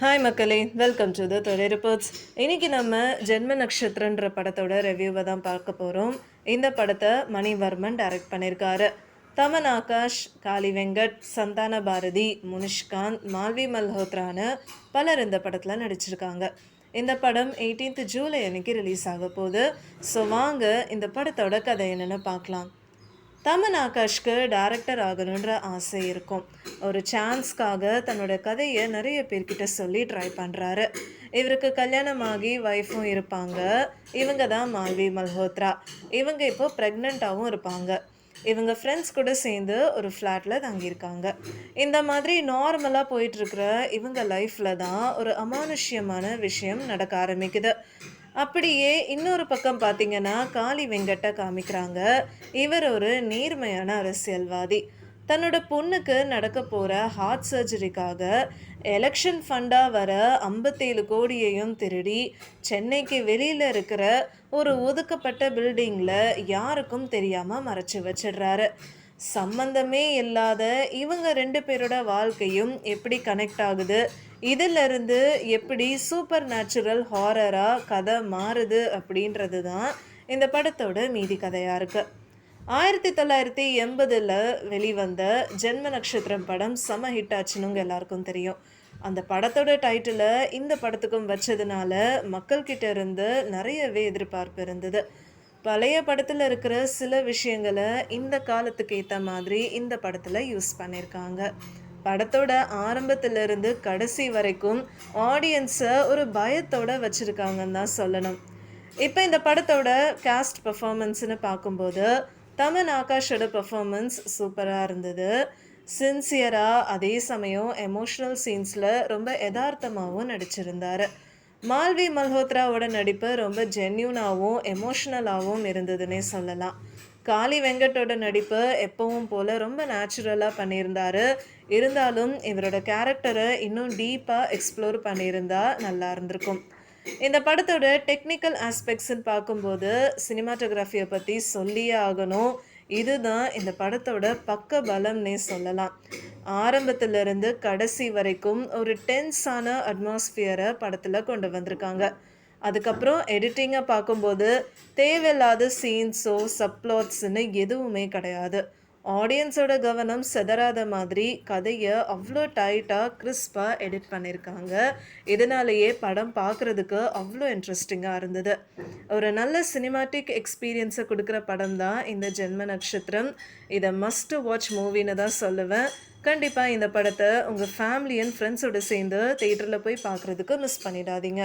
Hi மக்களே. Welcome to the தொலை reports இன்னைக்கு நம்ம ஜென்ம நட்சத்திரன்ற படத்தோட ரிவ்யூவை தான் பார்க்க போகிறோம் இந்த படத்தை மணிவர்மன் டைரக்ட் பண்ணியிருக்காரு தமன் ஆகாஷ் காளி வெங்கட் சந்தான பாரதி முனிஷ்காந்த் மால்வி மல்ஹோத்ரான்னு பலர் இந்த படத்தில் நடிச்சிருக்காங்க. இந்த படம் 18th ஜூலை அன்னைக்கு ரிலீஸ் ஆக போகுது. ஸோ வாங்க இந்த படத்தோட கதை என்னென்னு பார்க்கலாம். தமன் ஆகாஷ்க்கு டேரக்டர் ஆகணுன்ற ஆசை இருக்கும். ஒரு சான்ஸ்க்காக தன்னோட கதையை நிறைய பேர்கிட்ட சொல்லி ட்ரை பண்ணுறாரு இவருக்கு கல்யாணமாகி ஒய்ஃபும் இருப்பாங்க. இவங்க தான் மால்வி மல்ஹோத்ரா. இவங்க இப்போ ப்ரெக்னெண்ட்டாகவும் இருப்பாங்க. இவங்க ஃப்ரெண்ட்ஸ் கூட சேர்ந்து ஒரு ஃப்ளாட்டில் தங்கியிருக்காங்க. இந்த மாதிரி நார்மலாக போயிட்டுருக்கிற இவங்க லைஃப்பில் தான் ஒரு அமானுஷ்யமான விஷயம் நடக்க ஆரம்பிக்குது. அப்படியே இன்னொரு பக்கம் பார்த்தீங்கன்னா காளி வெங்கட்ட காமிக்கிறாங்க. இவர் ஒரு நேர்மையான அரசியல்வாதி. தன்னோட பொண்ணுக்கு நடக்க போகிற ஹார்ட் சர்ஜரிக்காக எலெக்ஷன் ஃபண்டாக வர ஐம்பத்தேழு கோடியையும் திருடி சென்னைக்கு வெளியில் இருக்கிற ஒரு ஒதுக்கப்பட்ட பில்டிங்கில் யாருக்கும் தெரியாமல் மறைச்சு வச்சிடுறாரு. சம்பந்தமே இல்லாத இவங்க ரெண்டு பேரோட வாழ்க்கையும் எப்படி கனெக்ட் ஆகுது? இதிலிருந்து எப்படி சூப்பர் நேச்சுரல் ஹாரராக கதை மாறுது அப்படின்றது தான் இந்த படத்தோட மீதி கதையாக இருக்குது ஆயிரத்தி தொள்ளாயிரத்தி எண்பதில் வெளிவந்த ஜென்ம நட்சத்திரம் படம் செம ஹிட் ஆச்சுனுங்க எல்லாருக்கும் தெரியும். அந்த படத்தோட டைட்டிலை இந்த படத்துக்கும் வச்சதுனால மக்கள்கிட்ட இருந்து நிறையவே எதிர்பார்ப்பு இருந்தது. பழைய படத்தில் இருக்கிற சில விஷயங்களை இந்த காலத்துக்கு ஏற்ற மாதிரி இந்த படத்தில் யூஸ் பண்ணியிருக்காங்க படத்தோட ஆரம்பத்திலிருந்து கடைசி வரைக்கும் ஆடியன்ஸை ஒரு பயத்தோட வச்சுருக்காங்கன்னு தான் சொல்லணும். இப்போ இந்த படத்தோட காஸ்ட் பர்ஃபார்மன்ஸ்னு பார்க்கும்போது தமன் ஆகாஷோட பர்ஃபார்மன்ஸ் சூப்பராக இருந்தது. சின்சியராக அதே சமயம் எமோஷ்னல் சீன்ஸில் ரொம்ப யதார்த்தமாகவும் நடிச்சிருந்தார். மால்வி மல்ஹோத்ராவோட நடிப்பு ரொம்ப ஜென்யூனாகவும் எமோஷ்னலாகவும் இருந்ததுன்னே சொல்லலாம். காளி வெங்கட்டோட நடிப்பு எப்பவும் போல் ரொம்ப நேச்சுரலாக பண்ணியிருந்தாரு. இருந்தாலும் இவரோட கேரக்டரை இன்னும் டீப்பாக எக்ஸ்ப்ளோர் பண்ணியிருந்தா நல்லா இருந்திருக்கும். இந்த படத்தோட டெக்னிக்கல் ஆஸ்பெக்ட்ஸ்ன்னு பார்க்கும்போது சினிமாட்டோகிராஃபியை பற்றி சொல்லியே ஆகணும். இதுதான் இந்த படத்தோட பக்க பலம்னே சொல்லலாம். ஆரம்பத்திலிருந்து கடைசி வரைக்கும் ஒரு டென்ஸான அட்மாஸ்பியரை படத்தில் கொண்டு வந்திருக்காங்க. அதுக்கப்புறம் எடிட்டிங்கை பார்க்கும்போது தேவையில்லாத சீன்ஸோ சப்ளாட்ஸ்னு எதுவுமே கிடையாது. ஆடியன்ஸோட கவனம் செதறாத மாதிரி கதையை அவ்வளோ டைட்டாக கிறிஸ்பாக எடிட் பண்ணியிருக்காங்க இதனாலேயே படம் பார்க்குறதுக்கு அவ்வளோ இன்ட்ரெஸ்டிங்காக இருந்தது. ஒரு நல்ல சினிமாட்டிக் எக்ஸ்பீரியன்ஸை கொடுக்குற படம் தான் இந்த ஜென்ம நட்சத்திரம். இதை மஸ்ட் வாட்ச் மூவின்னு தான் சொல்லுவேன். கண்டிப்பாக இந்த படத்தை உங்கள் ஃபேமிலி அண்ட் ஃப்ரெண்ட்ஸோடு சேர்ந்து தேட்டரில் போய் பார்க்குறதுக்கு மிஸ் பண்ணிடாதீங்க.